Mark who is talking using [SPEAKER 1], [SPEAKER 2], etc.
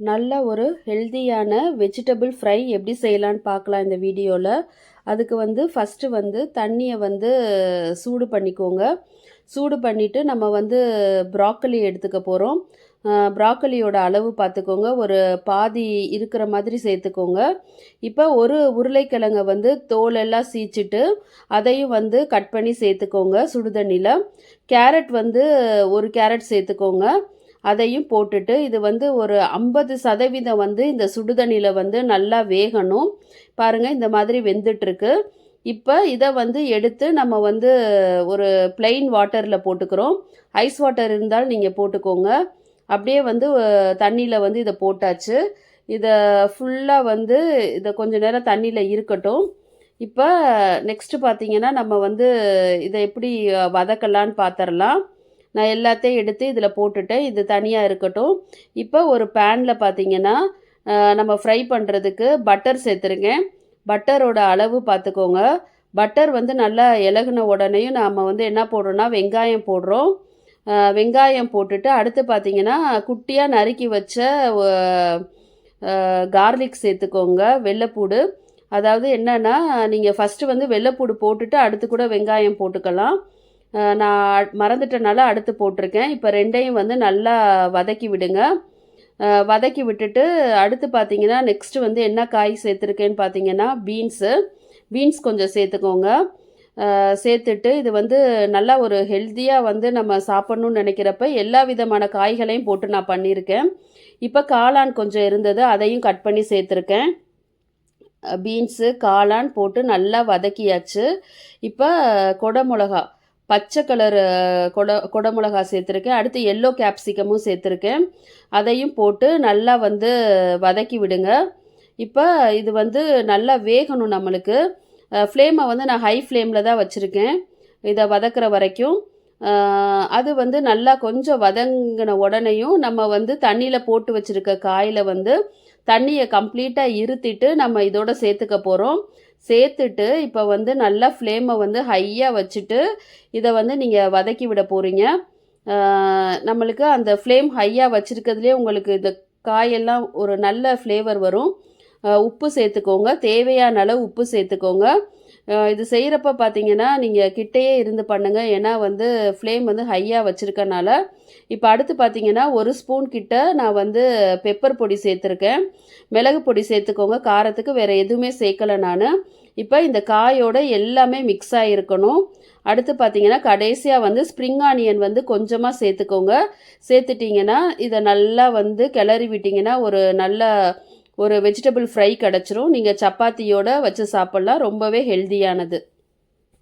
[SPEAKER 1] நல்ல ஒரு ஹெல்த்தியான வெஜிடபிள் ஃப்ரை எப்படி செய்யலான்னு பார்க்கலாம் இந்த வீடியோவில் அதுக்கு வந்து ஃபஸ்ட்டு வந்து தண்ணியை வந்து சூடு பண்ணிக்கோங்க. சூடு பண்ணிவிட்டு நம்ம வந்து ப்ராக்கலி எடுத்துக்க போகிறோம் ப்ராக்கலியோட அளவு பார்த்துக்கோங்க. ஒரு பாதி இருக்கிற மாதிரி சேர்த்துக்கோங்க. இப்போ ஒரு உருளைக்கிழங்கை வந்து தோலெல்லாம் சீச்சிட்டு அதையும் வந்து கட் பண்ணி சேர்த்துக்கோங்க சுடுதண்ணியில் கேரட் வந்து ஒரு கேரட் சேர்த்துக்கோங்க. அதையும் போட்டுட்டு இது வந்து ஒரு ஐம்பது சதவீதம் வந்து இந்த சுடுதண்ணியில் வந்து நல்லா வேகணும். பாருங்கள் இந்த மாதிரி வெந்துட்டுருக்கு. இப்போ இதை வந்து எடுத்து நம்ம வந்து ஒரு பிளெயின் வாட்டரில் போட்டுக்கிறோம். ஐஸ் வாட்டர் இருந்தால் நீங்கள் போட்டுக்கோங்க. அப்படியே வந்து தண்ணியில் வந்து இதை போட்டாச்சு. இதை ஃபுல்லாக வந்து இதை கொஞ்ச நேரம் தண்ணியில் இருக்கட்டும். இப்போ நெக்ஸ்ட்டு பார்த்தீங்கன்னா நம்ம வந்து இதை எப்படி வதக்கலான்னு பார்த்துடலாம் நான் எல்லாத்தையும் எடுத்து இதில் போட்டுட்டேன். இது தனியாக இருக்கட்டும். இப்போ ஒரு பேனில் பார்த்தீங்கன்னா நம்ம ஃப்ரை பண்ணுறதுக்கு பட்டர் சேர்த்துருங்க. பட்டரோட அளவு பார்த்துக்கோங்க. பட்டர் வந்து நல்லா இலகுன உடனேயும் நாம் வந்து என்ன போடுறோன்னா வெங்காயம் போடுறோம். வெங்காயம் போட்டுட்டு அடுத்து பார்த்தீங்கன்னா குட்டியாக நறுக்கி வச்ச கார்லிக் சேர்த்துக்கோங்க வெள்ளைப்பூடு. அதாவது என்னென்னா நீங்கள் ஃபஸ்ட்டு வந்து வெள்ளைப்பூடு போட்டுட்டு அடுத்து கூட வெங்காயம் போட்டுக்கலாம். நான் மறந்துட்டனால அடுத்து போட்டிருக்கேன். இப்போ ரெண்டையும் வந்து நல்லா வதக்கி விடுங்க. வதக்கி விட்டுட்டு அடுத்து பார்த்தீங்கன்னா நெக்ஸ்ட்டு வந்து என்ன காய் சேர்த்துருக்கேன்னு பார்த்தீங்கன்னா பீன்ஸு பீன்ஸ் கொஞ்சம் சேர்த்துக்கோங்க. சேர்த்துட்டு இது வந்து நல்லா ஒரு ஹெல்த்தியாக வந்து நம்ம சாப்பிட்ணுன்னு நினைக்கிறப்ப எல்லா விதமான காய்களையும் போட்டு நான் பண்ணியிருக்கேன். இப்போ காளான் கொஞ்சம் இருந்தது அதையும் கட் பண்ணி சேர்த்துருக்கேன். பீன்ஸு காளான் போட்டு நல்லா வதக்கியாச்சு. இப்போ கொடை மிளகா பச்சை கலர் கொட கொடமிளகா சேர்த்துருக்கேன். அடுத்து எல்லோ கேப்சிகமும் சேர்த்துருக்கேன். அதையும் போட்டு நல்லா வந்து வதக்கி விடுங்க. இப்போ இது வந்து நல்லா வேகணும் நம்மளுக்கு. ஃப்ளேமை வந்து நான் ஹை ஃப்ளேமில் தான் வச்சுருக்கேன். இதை வதக்கிற வரைக்கும். அது வந்து நல்லா கொஞ்சம் வதங்கின உடனேயும் நம்ம வந்து தண்ணியில் போட்டு வச்சுருக்க காயில் வந்து தண்ணியை கம்ப்ளீட்டாக இருத்திட்டு நம்ம இதோட சேர்த்துக்க போகிறோம் சேர்த்துட்டு இப்போ வந்து நல்லா ஃப்ளேமை வந்து ஹையாக வச்சுட்டு இதை வந்து நீங்கள் வதக்கி விட போகிறீங்க நம்மளுக்கு அந்த ஃப்ளேம் ஹையாக வச்சுருக்கிறதுலே உங்களுக்கு இந்த காயெல்லாம் ஒரு நல்ல ஃப்ளேவர் வரும். உப்பு சேர்த்துக்கோங்க. தேவையான அளவு உப்பு சேர்த்துக்கோங்க. இது செய்கிறப்ப பார்த்தீங்கன்னா நீங்கள் கிட்டேயே இருந்து பண்ணுங்கள் ஏன்னா வந்து ஃப்ளேம் வந்து ஹையாக வச்சுருக்கனால இப்போ அடுத்து பார்த்தீங்கன்னா ஒரு ஸ்பூன் கிட்ட நான் வந்து பெப்பர் பொடி சேர்த்துருக்கேன். மிளகு பொடி சேர்த்துக்கோங்க. காரத்துக்கு வேறு எதுவுமே சேர்க்கலை நான். இப்போ இந்த காயோட எல்லாமே மிக்ஸ் ஆகிருக்கணும் அடுத்து பார்த்தீங்கன்னா கடைசியாக வந்து ஸ்ப்ரிங் ஆனியன் வந்து கொஞ்சமாக சேர்த்துக்கோங்க. சேர்த்துட்டிங்கன்னா இதை நல்லா வந்து கிளறி விட்டிங்கன்னா ஒரு நல்ல ஒரு வெஜிடபிள் ஃப்ரை கிடச்சிரும். நீங்கள் சப்பாத்தியோடு வச்சு சாப்பிட்லாம். ரொம்பவே ஹெல்தியானது